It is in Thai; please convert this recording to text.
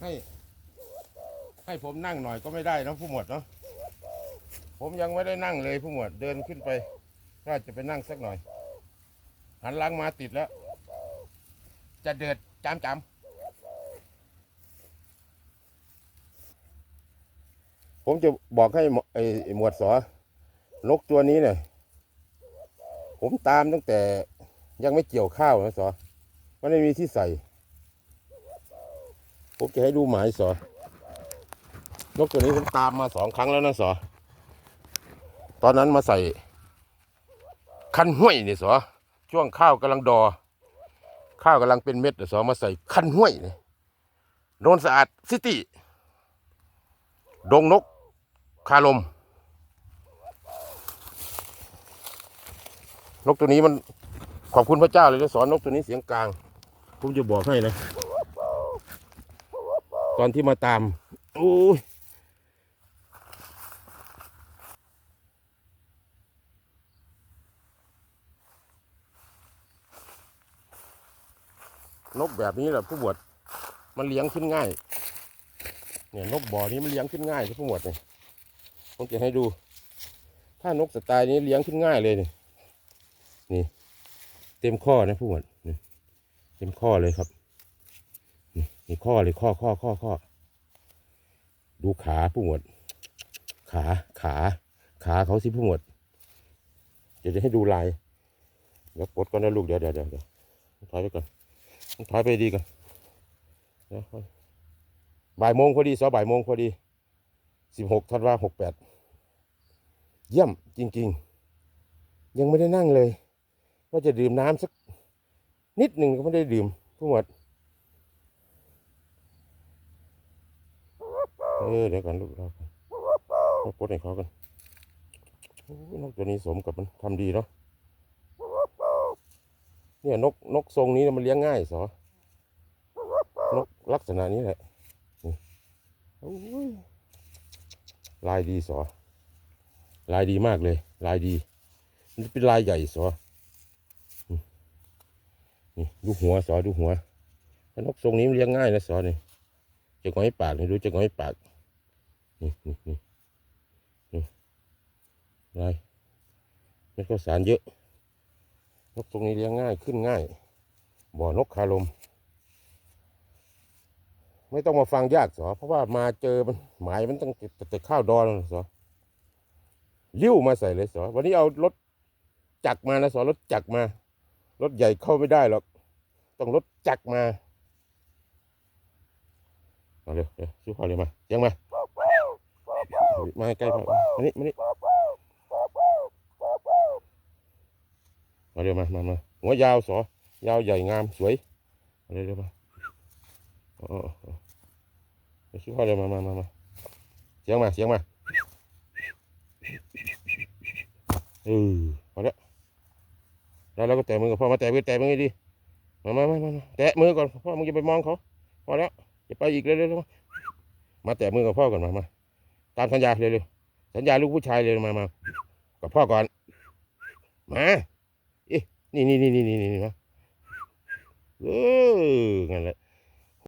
ให้ ให้ผมนั่งหน่อยก็ไม่ได้นะผู้หมวดเนาะผมยังไม่ได้นั่งเลยผู้หมวดเดินขึ้นไปก็จะไปนั่งสักหน่อย หันหลังมาติดแล้ว จะเดือดจามจามผมจะบอกให้ไอ้ไอ้หมวดสอนกตัวนี้เนี่ยผมตามตั้งแต่ยังไม่เกี่ยวข้าวนะสอมันไม่มีที่ใส่ ผมจะให้ดูหมายสอนกตัวนี้ผมตามมาสองครั้งแล้วนะสอตอนนั้นมาใส่ คันห้วยนี่สอช่วงข้าวกำลังดอ ข้าวกำลังเป็นเม็ดน่ะสอมาใส่คันห้วยนี่โนนสะอาดซิตี้ดงนกคาลม นกตัวนี้มันขอบคุณพระเจ้าเลยนะสอนนกตัวนี้เสียงกลางผมจะบอกให้นะ ตอนที่มาตามโอ้ยนกแบบนี้แหละผู้บวชมันเลี้ยงขึ้นง่าย เนี่ยนกบ่อนี้มันเลี้ยงขึ้นง่ายที่ผู้บวชเนี่ยผมจะให้ดู ถ้านกสไตล์นี้เลี้ยงขึ้นง่ายเลยเนี่ยนี่ เต็มข้อนะผู้บวชเต็มข้อเลยครับ นี่ข้อเลยข้อข้อข้อข้อดูขาผู้หมวด ขาขาขาเขาสิผู้หมวดเดี๋ยวจะให้ดูลายเดี๋ยวปลดก่อนนะลูกเดี๋ยวเดี๋ยวเดี๋ยวเดี๋ยวถอยไปก่อนถอยไปดีก่อนเดี๋ยวบ่ายโมงพอดีสอบ่ายโมงพอดีสิบหกธันวาหกแปดเยี่ยมจริง ๆ ยังไม่ได้นั่งเลย ว่าจะดื่มน้ำสักนิดหนึ่งก็ไม่ได้ดื่มผู้หมวด เออเดี๋ยวก่อนลูกเราก่อนเราปดให้เขากันโอ้ยนกตัวนี้สมกับมันทำดีเนาะเนี่ยนกนกทรงนี้มันเลี้ยงง่ายสอนกลักษณะนี้แหละนี่ลายดีสอลายดีมากเลย ลายดีมันเป็นลายใหญ่สอนี่ดูหัวสอดูหัว นกทรงนี้มันเลี้ยงง่ายนะสอนี่ จะง้อยปากนี่ดูจะง้อยปากนี่นี่นี่นี่ไรเม็ดข้าวสารเยอะนกตรงนี้เลี้ยงง่ายขึ้นง่าย บ่อนกคาลม ไม่ต้องมาฟังยากสอเพราะว่ามาเจอมันหมายมันต้องแต่ข้าวดอนสอลิ้วมาใส่เลยสอวันนี้เอารถจักรมานะสอรถจักรมา รถใหญ่เข้าไม่ได้หรอก ต้องรถจักรมา เร็วเร็วสู้พ่อเร็วมาเสียงมา มาใกล้พ่อมานี่มานี่มาเร็วมามามาหัวยาวสอยาวใหญ่งามสวยมาเร็วเร็วมาเออเออเออเร็วสู้พ่อเร็วมามามามาเสียงมาเสียงมาเออพอแล้วแล้วเราก็แตะมือกับพ่อมาแตะมือแตะมือดิมามามามามาแตะมือก่อนพ่อมึงจะไปมองเขาพอแล้ว จะไปอีกเร็วๆมาแตะมือกับพ่อก่อนมามาตามสัญญาเร็วๆสัญญาลูกผู้ชายเลยมามากับพ่อก่อนมาเอ๊ะนี่นี่นี่นี่นี่นี่มาเอองั้นแหละ